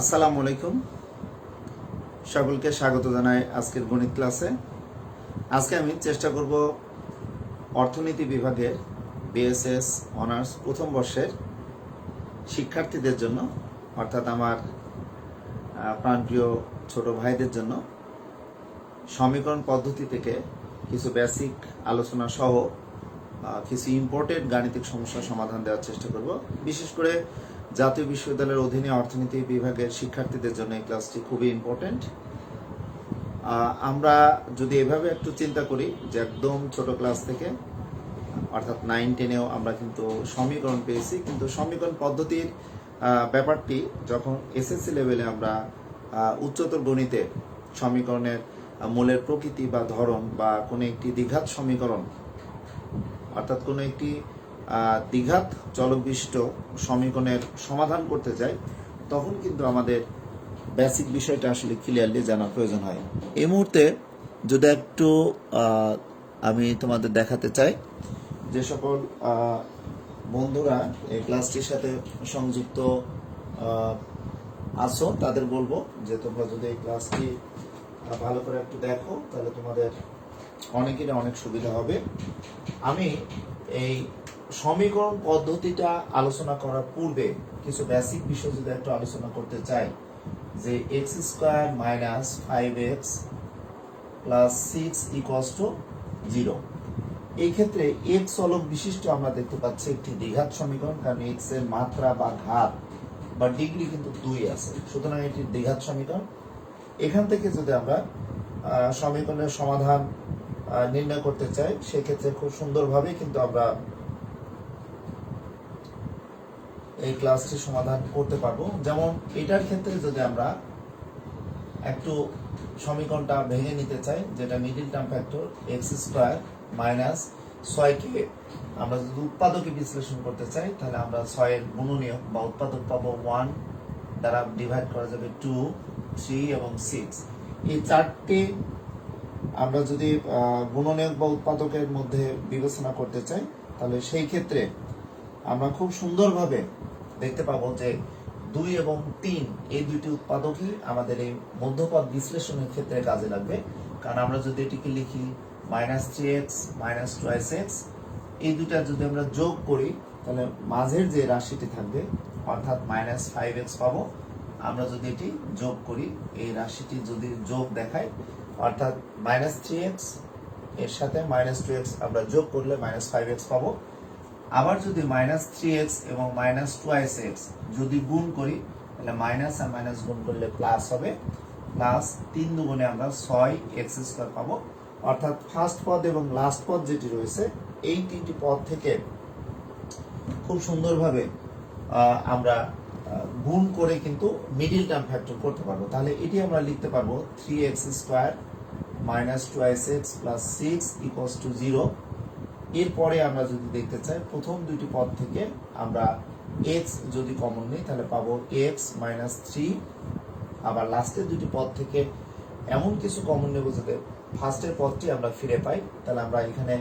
আসসালামু আলাইকুম। সকলকে স্বাগত জানাই আজকের গণিত ক্লাসে। আজকে আমি চেষ্টা করব অর্থনীতি বিভাগের বিএসএস, অনার্স প্রথম বর্ষের শিক্ষার্থীদের জন্য, অর্থাৎ আমার প্রাণপ্রিয় ছোট ভাইদের জন্য সমীকরণ পদ্ধতি থেকে কিছু বেসিক আলোচনা সহ কিছু ইম্পর্টেন্ট গাণিতিক সমস্যার সমাধান দেওয়ার চেষ্টা করব। বিশেষ করে জাতীয় বিশ্ববিদ্যালয়ের অধীনে অর্থনীতি বিভাগের শিক্ষার্থীদের জন্য এই ক্লাসটি খুবই ইম্পর্টেন্ট আমরা যদি এভাবে একটু চিন্তা করি যে একদম ছোট ক্লাস থেকে, অর্থাৎ নাইন টেনেও আমরা কিন্তু সমীকরণ পেয়েছি, কিন্তু সমীকরণ পদ্ধতির ব্যাপারটি যখন এসএসসি লেভেলে আমরা উচ্চতর গণিতে সমীকরণের মূলের প্রকৃতি বা ধরন বা কোনো একটি দ্বিঘাত সমীকরণ, অর্থাৎ কোনো একটি দ্বিঘাত চলক বিশিষ্ট সমীকরণের সমাধান করতে চাই, তখন কিন্তু আমাদের বেসিক বিষয়টা আসলে ক্লিয়ারলি জানার প্রয়োজন হয়। এই মুহূর্তে যদি একটু আমি তোমাদের দেখাতে চাই, যে সকল বন্ধুরা এই ক্লাসটির সাথে সংযুক্ত আছো, তাদের বলব যে তোমরা যদি এই ক্লাসটি ভালো করে একটু দেখো, তাহলে তোমাদের অনেকেরই অনেক সুবিধা হবে। আমি এই সমীকরণ পদ্ধতিটা আলোচনা করার পূর্বে কিছু বেসিক বিষয় যদি একটু আলোচনা করতে চাই, যে x square minus five x plus six equals to zero এই ক্ষেত্রে এক্স অলক বিশিষ্ট আমরা দেখতে পাচ্ছি একটি দ্বিঘাত সমীকরণ, কারণ এক্সের মাত্রা বা ঘাত বা ডিগ্রি কিন্তু দুই আছে। সুতরাং এটি দ্বিঘাত সমীকরণ। এখান থেকে যদি আমরা সমীকরণের সমাধান নির্ণয় করতে চাই, সেক্ষেত্রে খুব সুন্দরভাবে কিন্তু আমরা এই ক্লাসটি সমাধান করতে পারব। যেমন এটার ক্ষেত্রে যদি আমরা একটু সমীকরণটা ভেঙে নিতে চাই যেটা middle term factor x square minus ছয়কে আমরা যদি উৎপাদকে বিশ্লেষণ করতে চাই তাহলে আমরা ছয়ের গুণনীয়ক বা উৎপাদক পাবো ওয়ান দ্বারা ডিভাইড করা যাবে টু থ্রি এবং সিক্স এই চারটি আমরা যদি আহ, গুণনীয়ক বা উৎপাদকের মধ্যে বিবেচনা করতে চাই তাহলে সেই ক্ষেত্রে আমরা খুব সুন্দরভাবে দেখতে পাবো যে দুই এবং তিন এই দুইটি উৎপাদকই আমাদের এই মধ্যপদ বিশ্লেষণের ক্ষেত্রে কাজে লাগবে। কারণ আমরা যদি এটিকে লিখি minus three x minus twice x এই দুইটা যদি আমরা যোগ করি, তাহলে মাঝের যে রাশিটি থাকবে, অর্থাৎ মাইনাস ফাইভ এক্স পাবো। আমরা যদি এটি যোগ করি, এই রাশিটি যদি যোগ দেখায়, অর্থাৎ মাইনাস থ্রি এক্সের সাথে মাইনাস টু এক্স আমরা যোগ করলে মাইনাস ফাইভ এক্স পাবো। আবার যদি মাইনাস থ্রি এক্স এবং মাইনাস টুয়াইস এক্স যদি গুণ করি, তাহলে মাইনাস আর মাইনাস গুণ করলে প্লাস হবে। প্লাস তিন দুগুণে আমরা ছয় এক্স স্কোয়ার পাবো। অর্থাৎ ফার্স্ট পদ এবং লাস্ট পদ যেটি রয়েছে, এই তিনটি পদ থেকে খুব সুন্দরভাবে আমরা গুণ করে কিন্তু মিডিল টার্ম ফ্যাক্টর করতে পারব। তাহলে এটি আমরা লিখতে পারব three x square minus twice x plus six equals to zero এরপরে আমরা যদি দেখতে চাই, প্রথম দুইটি পদ থেকে আমরা এক্স যদি কমন নিই, তাহলে পাবো এক্স মাইনাস থ্রি আবার লাস্টের দুটি পদ থেকে এমন কিছু কমন নেব যাতে ফার্স্টের পদটি আমরা ফিরে পাই। তাহলে আমরা এখানে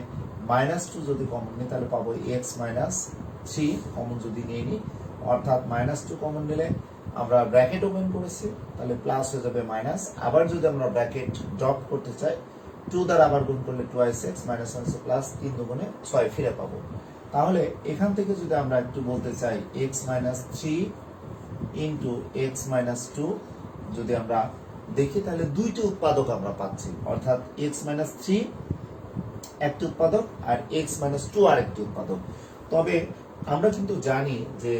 মাইনাস টু যদি কমন নিই, তাহলে পাবো এক্স মাইনাস থ্রি কমন যদি নিয়ে নিই অর্থাৎ মাইনাস টু কমন নিলে আমরা ব্র্যাকেট ওপেন করেছি, তাহলে প্লাস হয়ে যাবে মাইনাস আবার যদি আমরা ব্র্যাকেট ড্রপ করতে চাই টু দ্বারা আবার গুণ করলে twice x minus one plus তিন দুগুণে ছয় ফিরে পাবো। তাহলে এখান থেকে যদি আমরা একটু বলতে চাই x minus three into x minus two যদি আমরা দেখি, তাহলে দুইটি উৎপাদক আমরা পাচ্ছি। অর্থাৎ এক্স মাইনাস থ্রি একটি উৎপাদক আর এক্স মাইনাস টু আর একটি উৎপাদক। তবে আমরা কিন্তু জানি যে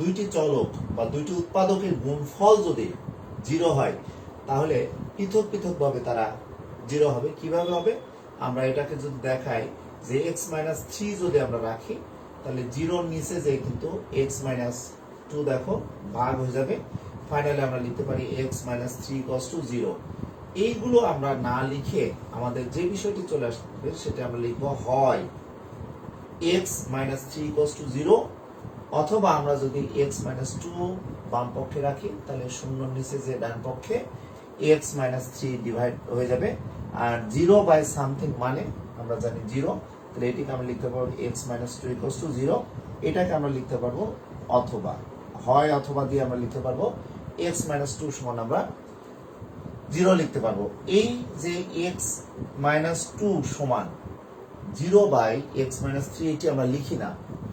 দুইটি চলক বা দুইটি উৎপাদকের গুণফল যদি জিরো হয়, তাহলে পৃথক পৃথকভাবে তারা জিরো হবে। কীভাবে হবে? আমরা এটাকে যদি দেখাই যে এক্স মাইনাস থ্রি যদি আমরা রাখি, তাহলে জিরোর নিচে যে কিন্তু এক্স মাইনাস টু দেখো, ভাগ হয়ে যাবে। ফাইনালি আমরা লিখতে পারি x minus three equals to zero এইগুলো আমরা না লিখে আমাদের যে বিষয়টি চলে আসবে, সেটা আমরা লিখব হয় x minus three equals to zero অথবা আমরা যদি এক্স মাইনাস টু বাম পক্ষে রাখি, তাহলে শূন্যর নিচে যে ডান পক্ষে এক্স মাইনাস থ্রি ডিভাইড হয়ে যাবে। আর জিরো বাই সামথিং মানে আমরা জানি জিরো তাহলে এটিকে আমরা লিখতে পারব x minus two equals to zero এটাকে আমরা লিখতে পারব অথবা, হয় অথবা দিয়ে আমরা লিখতে পারব এক্স মাইনাস টু সমান আমরা জিরো লিখতে পারব। এই যে এক্স মাইনাস টু সমান zero by x minus three এটি আমরা লিখি না।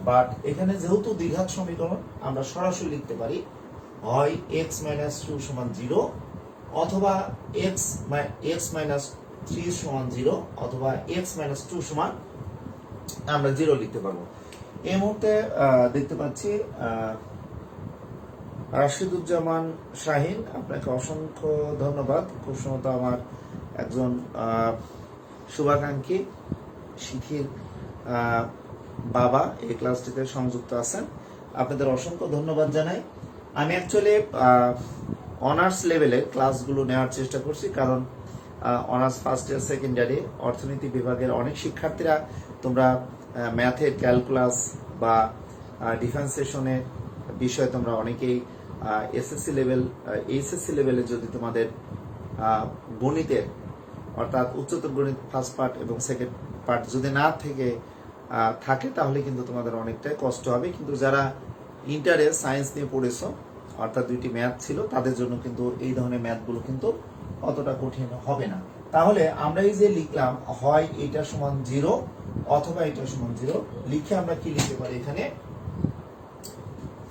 বাট এখানে যেহেতু দ্বিঘাত সমীকরণ, আমরা সরাসরি লিখতে পারি, হয় এক্স মাইনাস টু সমান জিরো অথবা এক্স এক্স মাইনাস থ্রি সমান জিরো অথবা এক্স মাইনাস টু সমান আমরা জিরো লিখতে পারব। এই মুহূর্তে দেখতে পাচ্ছি রাশিদুজ্জামান শাহিন, আপনাকে অসংখ্য ধন্যবাদ। খুব সম্ভবত আমার একজন শুভাকাঙ্ক্ষী, শিখির বাবা এই ক্লাসটিতে সংযুক্ত আছেন। আপনাদের অসংখ্য ধন্যবাদ জানাই। আমি অ্যাকচুয়ালি অনার্স লেভেলে ক্লাসগুলো নেওয়ার চেষ্টা করছি, কারণ অনার্স ফার্স্ট ইয়ার সেকেন্ড ইয়ারে অর্থনীতি বিভাগের অনেক শিক্ষার্থীরা তোমরা ম্যাথের ক্যালকুলাস বা ডিফেন্সেশনের বিষয়ে তোমরা অনেকেই এসএসসি লেভেল এইচএসসি লেভেলে যদি তোমাদের গণিতের, অর্থাৎ উচ্চতর গণিত ফার্স্ট পার্ট এবং সেকেন্ড পার্ট যদি না থেকে থাকে তাহলে কিন্তু তোমাদের অনেকটাই কষ্ট হবে। কিন্তু যারা ইন্টারে সায়েন্স নিয়ে পড়েছো অর্থাৎ দুইটি ম্যাথ ছিল, তাদের জন্য কিন্তু এই ধরনের ম্যাথগুলো কিন্তু অতটা কঠিন হবে না। তাহলে আমরা এই যে লিখলাম, হয় এটা সমান জিরো অথবা এটা সমান জিরো, লিখে আমরা কি লিখতে পারি এখানে?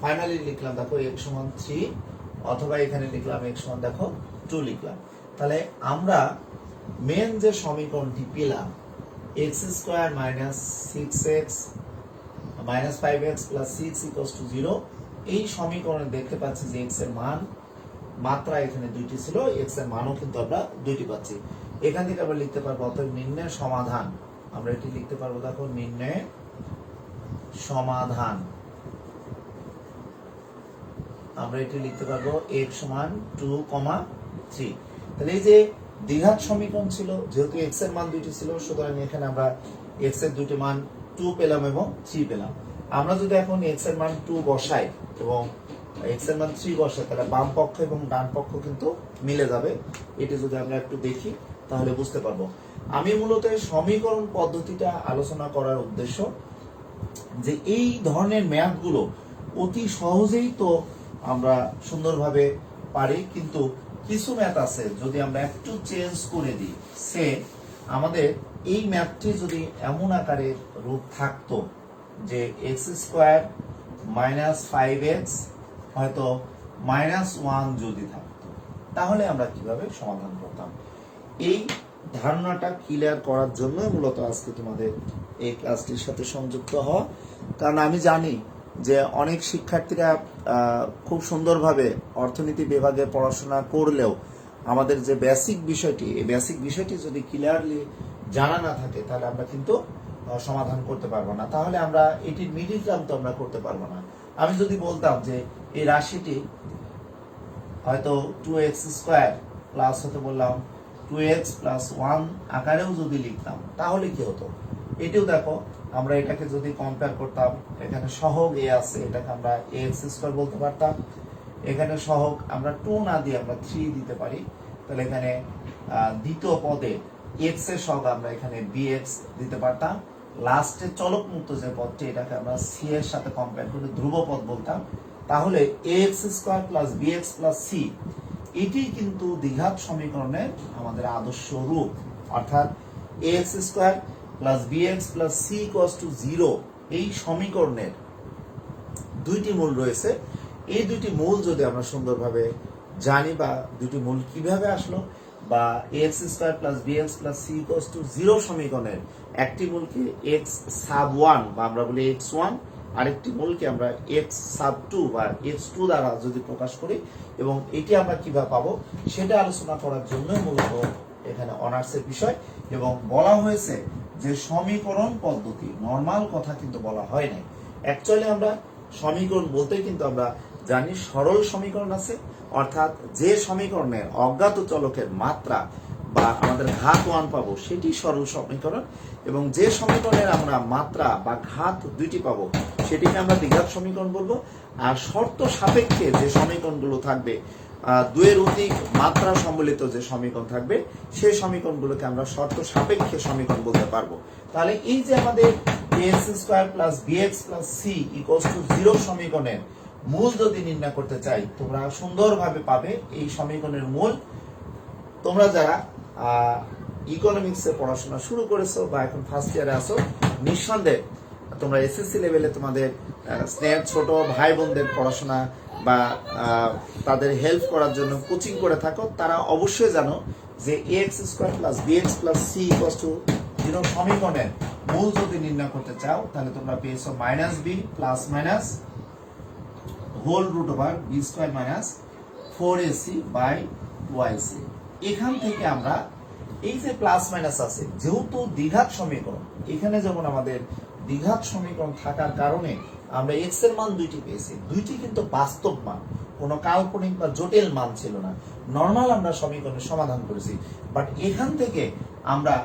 ফাইনালি লিখলাম, দেখো এক্স সমান থ্রি অথবা এখানে লিখলাম এক্স সমান, দেখো টু লিখলাম। তাহলে আমরা মেন যে সমীকরণটি পেলাম x square minus six x minus five x plus six equals to zero এই সমীকরণে দেখতে পাচ্ছি যে এক্সের মান, মাত্রা এখানে দুইটি ছিল এক্সের মানও কিন্তু আমরা দুইটি পাচ্ছি। এখান থেকে আমরা লিখতে পারব, অতএব নির্ণয়ের সমাধান। আমরা এটি লিখতে পারব, দেখো, নির্ণয়ের সমাধান। আমরা এটি লিখতে পারব এক্স সমান টু কমা থ্রি তাহলে এই যে দ্বিঘাত সমীকরণ ছিল, যেহেতু এক্সের মান দুইটি ছিল, সুতরাং এখানে আমরা এক্সের দুটি মান টু পেলাম এবং থ্রি পেলাম। আমরা যদি এখন এক্সের মান টু বসাই এবং এক্সের মান থ্রি বসাই, তাহলে বাম পক্ষ এবং ডান পক্ষ কিন্তু মিলে যাবে। এটি যদি আমরা একটু দেখি, তাহলে বুঝতে পারব। আমি মূলত সমীকরণ পদ্ধতিটা আলোচনা করার উদ্দেশ্য যে এই ধরনের ম্যাথগুলো অতি সহজেই তো আমরা সুন্দরভাবে পারি, কিন্তু কিছু ম্যাথ আছে যদি আমরা একটু চেঞ্জ করে দিই। সে আমাদের এই ম্যাথটি যদি এমন আকারে রূপ থাকতো যে x square minus five x হয়তো মাইনাস ওয়ান যদি থাকতো, তাহলে আমরা কীভাবে সমাধান করতাম? এই ধারণাটা ক্লিয়ার করার জন্য মূলত আজকে তোমাদের এই ক্লাসটির সাথে সংযুক্ত হওয়া। কারণ আমি জানি যে অনেক শিক্ষার্থীরা খুব সুন্দরভাবে অর্থনীতি বিভাগে পড়াশোনা করলেও আমাদের যে বেসিক বিষয়টি, এই বেসিক বিষয়টি যদি ক্লিয়ারলি জানা না থাকে, তাহলে আমরা কিন্তু সমাধান করতে পারব না। তাহলে আমরা এটির মিডিল টার্ম তো আমরা করতে পারব না। আমি যদি বলতাম যে এই রাশিটি হয়তো টু এক্স স্কোয়ার প্লাস হতে বললাম টু এক্স প্লাস ওয়ান আকারেও যদি লিখতাম, তাহলে কি হতো? এটিও দেখো, আমরা এটাকে যদি কম্পেয়ার করতাম, এখানে সহগ এ আছে, এটাকে আমরা এ এক্স স্কোয়ার বলতে পারতাম। এখানে সহগ আমরা টু না দিয়ে আমরা থ্রি দিতে পারি। তাহলে এখানে দ্বিতীয় পদে এক্সের সহগ আমরা এখানে বি এক্স দিতে পারতাম। লাস্টে চলক মুক্ত যে পদটি এটাকে আমরা সি এর সাথে কম্পেয়ার করে ধ্রুব পদ বলতাম, তাহলে a x square plus b x plus c এটি কিন্তু দ্বিঘাত সমীকরণের আমাদের আদর্শ রূপ। অর্থাৎ a x square plus b x plus c equals to zero এই সমীকরণের দুইটি মূল রয়েছে। এই দুইটি মূল যদি আমরা সুন্দরভাবে জানি বা দুইটি মূল কীভাবে আসলো বা x square plus b x plus c equals to zero সমীকরণের একটি মূলকে এক্স সাব ওয়ান বা আমরা বলি এক্স ওয়ান আরেকটি মূলকে আমরা এক্স সাব টু বা এক্স টু দ্বারা যদি প্রকাশ করি, এবং এটি আমরা কীভাবে পাবো সেটা আলোচনা করার জন্য মূলত এখানে অনার্সের বিষয়, এবং বলা হয়েছে যে সমীকরণ পদ্ধতি নর্মাল কথা কিন্তু বলা হয় নাই। অ্যাকচুয়ালি আমরা সমীকরণ বলতে কিন্তু আমরা জানি সরল সমীকরণ আছে অর্থাৎ যে সমীকরণের অজ্ঞাত চলকের মাত্রা বা আমাদের ঘাত ওয়ান পাবো, সেটি সরল সমীকরণ। এবং যে সমীকরণের আমরা মাত্রা বা ঘাত দুইটি পাবো, সেটিকে আমরা দ্বিঘাত সমীকরণ বলব। আর শর্ত সাপেক্ষে যে সমীকরণগুলো থাকবে দুয়ের অধিক মাত্রা সম্বলিত যে সমীকরণ থাকবে, সেই সমীকরণগুলোকে আমরা শর্ত সাপেক্ষে সমীকরণ বলতে পারব। তাহলে এই যে আমাদের x square plus b x plus c equals to zero সমীকরণের মূল যদি নির্ণয় করতে চাই, তোমরা সুন্দরভাবে পাবে এই সমীকরণের মূল। তোমরা যারা ইকোনমিক্সে পড়াশোনা শুরু করেছ বা এখন ফার্স্ট ইয়ারে আছো, নিঃসন্দেহে তোমরা এসএসসি লেভেলে তোমাদের স্নেহ ছোট ভাই বোনদের পড়াশোনা বা তাদের হেল্প করার জন্য কোচিং করে থাকো। তারা অবশ্যই জানো যে x square plus b x plus c equals to zero সমীকরণের মূল যদি নির্ণয় করতে চাও, তাহলে তোমরা পেয়েছ minus b plus minus whole root over b square minus four a c by ওয়াইসি এখান থেকে আমরা এই যে প্লাস মাইনাস আছে, যেহেতু দ্বিঘাত সমীকরণ, এখানে যেমন আমাদের দ্বিঘাত সমীকরণ থাকার কারণে আমরা এক্সের মান দুইটি পেয়েছি। দুইটি কিন্তু বাস্তব মান, কোনো কাল্পনিক বা জটিল মান ছিল না। নর্মাল আমরা সমীকরণের সমাধান করেছি। বাট এখান থেকে আমরা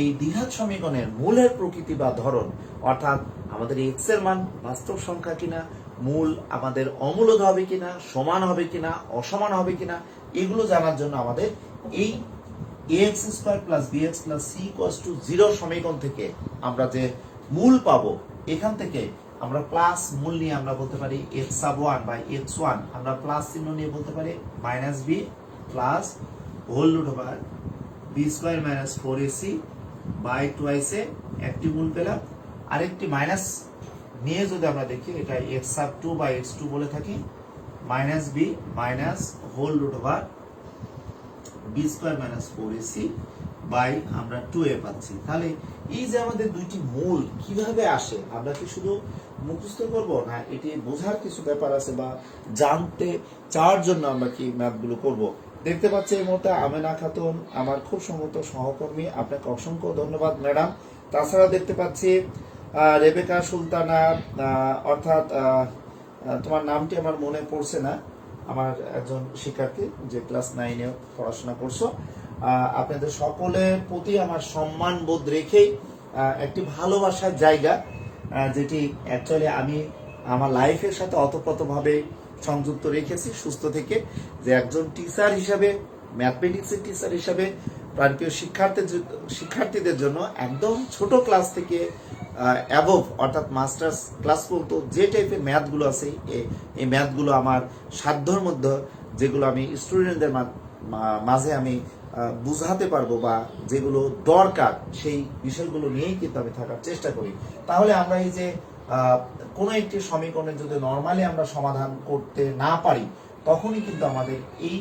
এই দ্বিঘাত সমীকরণের মূলের প্রকৃতি বা ধরন, অর্থাৎ আমাদের এক্সের মান বাস্তব সংখ্যা কিনা মূল আমাদের অমূলদ হবে কিনা, সমান হবে কিনা, অসমান হবে কিনা, এগুলো জানার জন্য আমাদের এই x square plus b x plus c equals to zero সমীকরণ থেকে আমরা যে মূল পাবো, এখান থেকে আমরা প্লাস মূল নিয়ে আমরা বলতে পারি x sub one by x one আমরা প্লাস চিহ্ন নিয়ে বলতে পারি minus b plus whole root over b square minus four a c by টুয়াইসে একটি মূল পেলাম, আরেকটি মাইনাস নিয়ে যদি আমরা দেখি, এটা x sub two by x two বলে থাকি minus b minus whole root over b square minus four a c by আমরা টু এ পাচ্ছি। তাহলে এই যে আমাদের দুইটি মূল কীভাবে আসে, আমরা কি শুধু মুখস্থ করব, না এটি বোঝার কিছু ব্যাপার আছে বা জানতে চাওয়ার জন্য আমরা কি ম্যাথগুলো করব? দেখতে পাচ্ছি এই মুহূর্তে আমেনা খাতুন আমার খুব সম্মত সহকর্মী, আপনাকে অসংখ্য ধন্যবাদ ম্যাডাম। তাছাড়া দেখতে পাচ্ছি রেবেকা সুলতানা অর্থাৎ তোমার নামটি আমার মনে পড়ছে না, আমার একজন শিক্ষার্থী যে ক্লাস নাইনে পড়াশোনা করছ। আপনাদের সকলের প্রতি আমার সম্মান বোধ রেখেই একটি ভালোবাসার জায়গা যেটি অ্যাকচুয়ালি আমি আমার লাইফের সাথে অতপ্রতভাবে সংযুক্ত রেখেছি, সুস্থ থেকে, যে একজন টিচার হিসাবে ম্যাথমেটিক্সের টিচার হিসাবে, প্রাণপ্রিয় শিক্ষার্থীর শিক্ষার্থীদের জন্য একদম ছোট ক্লাস থেকে অ্যাবভ অর্থাৎ মাস্টার্স ক্লাস পর্যন্ত যে টাইপের ম্যাথগুলো আছে এই ম্যাথগুলো আমার সাধ্যর মধ্যে যেগুলো আমি স্টুডেন্টদের মাঝে আমি বুঝাতে পারব বা যেগুলো দরকার, সেই বিষয়গুলো নিয়েই কিন্তু আমি থাকার চেষ্টা করি। তাহলে আমরা এই যে কোনো একটি সমীকরণের যদি নর্মালি আমরা সমাধান করতে না পারি, তখনই কিন্তু আমাদের এই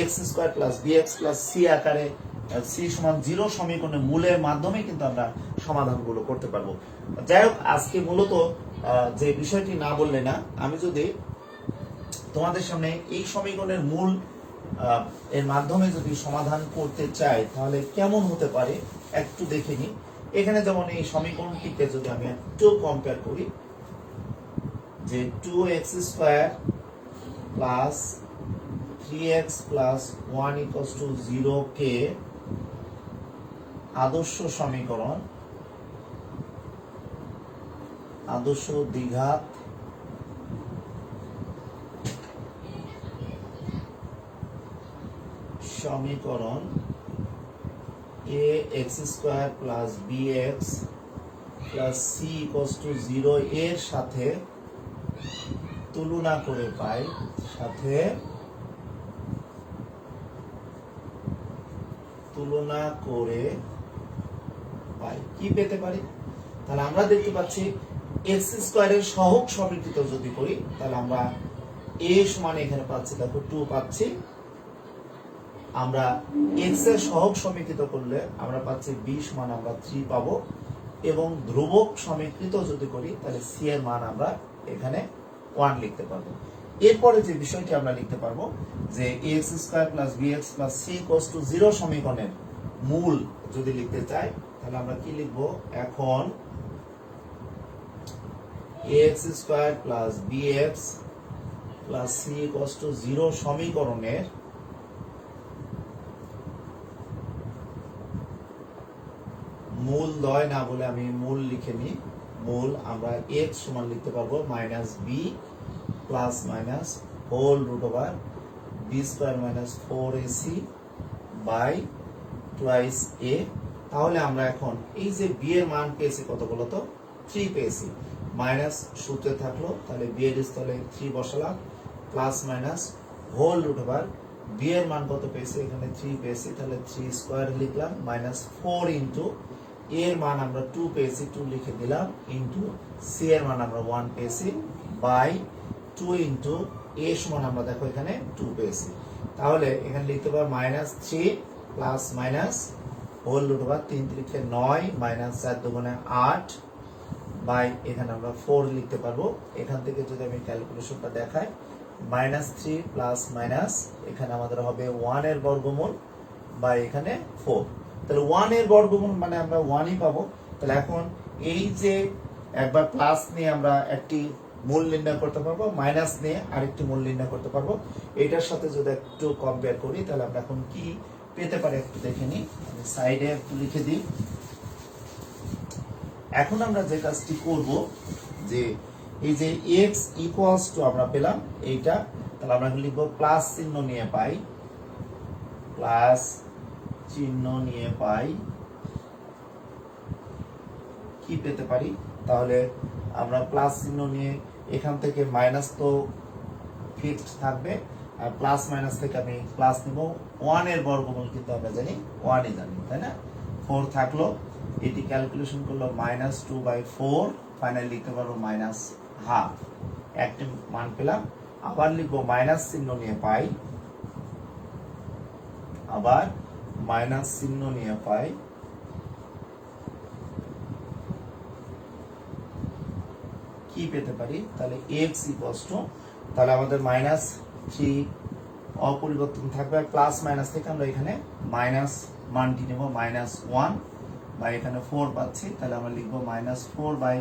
x square plus b x plus c আকারে সি সমান জিরো সমীকরণের মূলের মাধ্যমে কিন্তু আমরা সমাধানগুলো করতে পারব। যাই হোক, আজকে মূলত যে বিষয়টি না বললে না, আমি যদি তোমাদের সামনে এই সমীকরণের মূল এর মাধ্যমে যদি সমাধান করতে চাই, তাহলে কেমন হতে পারে একটু দেখে নিই। এখানে যেমন এই সমীকরণটিকে যদি আমি একটু কম্পেয়ার করি, যে two x square plus three x plus one equals to zero কে আদর্শ সমীকরণ, আদর্শ দ্বিঘাত, সমীকরণ a x square plus b x plus c equals to zero এর সাথে তুলনা করে পাই, সাথে তুলনা করে পাই কি পেতে পারি? তাহলে আমরা দেখতে পাচ্ছি এক্স স্কোয়ারের সহগ সমীকৃত যদি করি, তাহলে আমরা এ সমান এখানে পাচ্ছি, দেখো টু পাচ্ছি। আমরা এক্সের সহগ সমীকৃত করলে আমরা পাচ্ছি বি সমান আমরা থ্রি পাবো। এবং ধ্রুবক সমীকৃত যদি করি, তাহলে সি এর মান আমরা এখানে ওয়ান লিখতে পারব। এরপরে যে বিষয়টি আমরা লিখতে পারব, যে x square plus b x plus c equals to zero সমীকরণের মূল যদি লিখতে চাই তাহলে আমরা কি লিখব? এখন x square plus b plus c equals to zero সমীকরণের মূল দয় না বলে আমি মূল লিখে নিই। মূল আমরা এক্স সমান লিখতে পারব minus b plus minus whole root over b square minus four a c by twice a তাহলে আমরা এখন এই যে বি এর মান পেয়েছি কত বলতো থ্রি পেয়েছি। মাইনাস সূত্রে থাকল, তাহলে বি এর স্থলে থ্রি বসালাম plus minus whole root over b এর মান কত পেয়েছি? এখানে থ্রি পেয়েছি, তাহলে থ্রি স্কোয়ার লিখলাম মাইনাস ফোর ইন্টু এর মান আমরা টু পেয়েছি টু লিখে দিলাম ইন্টু সি এর মান আমরা ওয়ান পেয়েছি বাই টু ইন্টু এ সমান আমরা দেখো এখানে টু পেয়েছি। তাহলে এখানে লিখতে পারব minus three plus minus whole root over তিন তিরিখে নয় মাইনাস চার দুগুণে আট বাই এখানে আমরা ফোর লিখতে পারব। এখান থেকে যদি আমি ক্যালকুলেশনটা দেখাই মাইনাস থ্রি প্লাস মাইনাস এখানে আমাদের হবে ওয়ানের বর্গমূল বা এখানে ফোর তাহলে ওয়ানের বর্গমূল মানে আমরা ওয়ানই পাবো। তাহলে এখন এই যে একবার প্লাস নিয়ে আমরা একটি মূল নির্ণয় করতে পারব মাইনাস নিয়ে আরেকটি মূল নির্ণয় করতে পারব। এটার সাথে যদি একটু কম্পেয়ার করি, তাহলে আমরা এখন কি পেতে পারে, একটু দেখে নিই। সাইডে একটু লিখে দিই। এখন আমরা যে কাজটি করব, যে এই যে এক্স ইকুয়ালস টু আমরা পেলাম এইটা, তাহলে আমরা লিখব প্লাস চিহ্ন নিয়ে পাই। প্লাস চিহ্ন নিয়ে পাই। কি পেতে পারি? তাহলে আমরা প্লাস চিহ্ন নিয়ে এখান থেকে মাইনাস তো ফিক্সড থাকবে। প্লাস মাইনাস থেকে আমি প্লাস নিব। ওয়ানের বর্গমূল কিন্তু আমরা জানি ওয়ানই জানি, তাই না? ফোর থাকল, এটি ক্যালকুলেশন করল minus two by four finally লিখতে পারব মাইনাস হাফ একটি মান পেলাম, আবার লিখব মাইনাস চিহ্ন নিয়ে পাই, আবার মাইনাস চিহ্ন নিয়ে পাই, কি পেতে পারি? তাহলে এক্স ইকুয়ালস টু তাহলে আমাদের মাইনাস থ্রি অপরিবর্তন থাকবে আর প্লাস মাইনাস থেকে আমরা এখানে মাইনাস মানটি নেব মাইনাস ওয়ান বা এখানে ফোর পাচ্ছি, তাহলে আমরা লিখব minus four by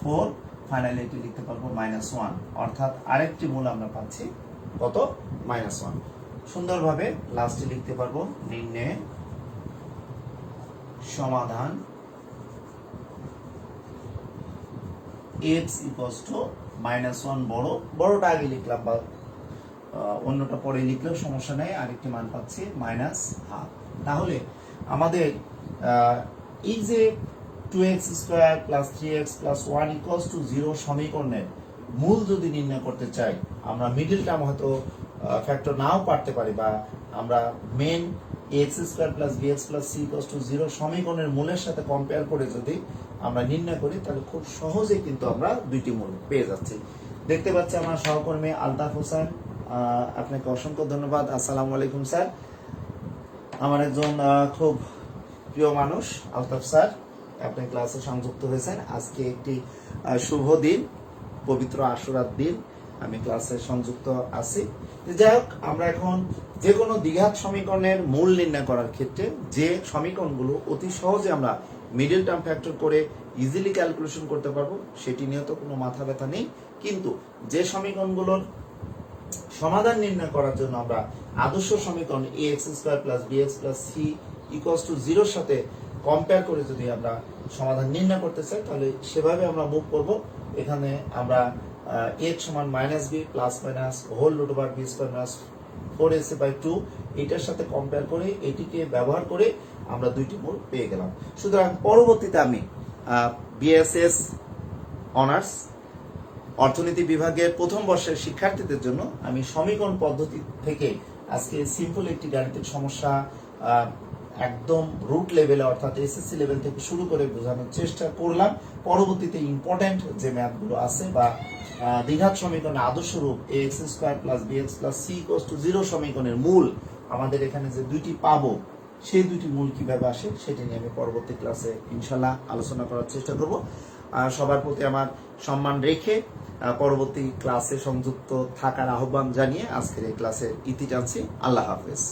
four finally এটি লিখতে পারব মাইনাস ওয়ান অর্থাৎ আরেকটি মূল আমরা পাচ্ছি, কত? মাইনাস ওয়ান সুন্দরভাবে লাস্টে লিখতে পারব নির্ণয়ে সমাধান x equals to minus one বড়, বড়টা আগে লিখলাম বা অন্যটা পরে লিখলেও সমস্যা নেই, আরেকটি মান পাচ্ছি মাইনাস হাফ তাহলে আমাদের এই যে two x square plus three x plus one equals to zero সমীকরণের মূল যদি নির্ণয় করতে চাই, আমরা মিডিল টার্ম হয়তো ফ্যাক্টর নাও পারতে পারি বা আমরা main x square plus b x plus c equals to zero সমীকরণের মূলের সাথে কম্পেয়ার করে যদি আমরা নির্ণয় করি, তাহলে খুব সহজে কিন্তু আমরা দুইটি মূল পেয়ে যাচ্ছি। দেখতে পাচ্ছি আমার সহকর্মী আলতাফ হোসেন। আপনাকে অসংখ্য ধন্যবাদ। আসসালামু আলাইকুম, স্যার। আমার একজন খুব প্রিয় মানুষ আলতাফ স্যার, আপনি ক্লাসে সংযুক্ত হয়েছেন। আজকে একটি শুভ দিন, পবিত্র আশুরার দিন। আমি ক্লাসে সংযুক্ত আছি। যাই হোক, আমরা এখন যে কোনো দ্বিঘাত সমীকরণের মূল নির্ণয় করার ক্ষেত্রে যে সমীকরণগুলো অতি সহজে আমরা মিডিল টার্ম ফ্যাক্টর করে ইজিলি ক্যালকুলেশন করতে পারব, সেটি নিয়ে তো কোনো মাথা ব্যথা নেই। কিন্তু যে সমীকরণগুলোর সমাধান নির্ণয় করার জন্য আমরা আদর্শ সমীকরণ a x square plus b x plus c equals to জিরোর সাথে কম্পেয়ার করে যদি আমরা সমাধান নির্ণয় করতে চাই, তাহলে সেভাবে আমরা মুভ করব। এখানে আমরা এক্স সমান minus b plus minus whole root over b square minus four s by two এটার সাথে কম্পেয়ার করে এটিকে ব্যবহার করে আমরা দুইটি মূল পেয়ে গেলাম। সুতরাং পরবর্তীতে আমি বিএসএস অনার্স অর্থনীতি বিভাগের প্রথম বর্ষের শিক্ষার্থীদের জন্য আমি সমীকরণ পদ্ধতি থেকে আজকে সিম্পল একটি গাণিতিক সমস্যা একদম রুট লেভেলে অর্থাৎ এসএসসি লেভেল থেকে শুরু করে বোঝানোর চেষ্টা করলাম। পরবর্তীতে ইম্পর্টেন্ট যে ম্যাথগুলো আছে বা দ্বিঘাত সমীকরণের আদর্শ রূপ a x square plus b x plus c equals to zero সমীকরণের মূল আমাদের এখানে যে দুইটি পাবো, সেই দুইটি মূল কীভাবে আসে সেটি নিয়ে আমি পরবর্তী ক্লাসে ইনশাল্লাহ আলোচনা করার চেষ্টা করব। সবার প্রতি আমার সম্মান রেখে পরবর্তী ক্লাসে সংযুক্ত থাকার আহ্বান জানিয়ে আজকের এই ক্লাসের ইতি টানছি আল্লাহ হাফেজ।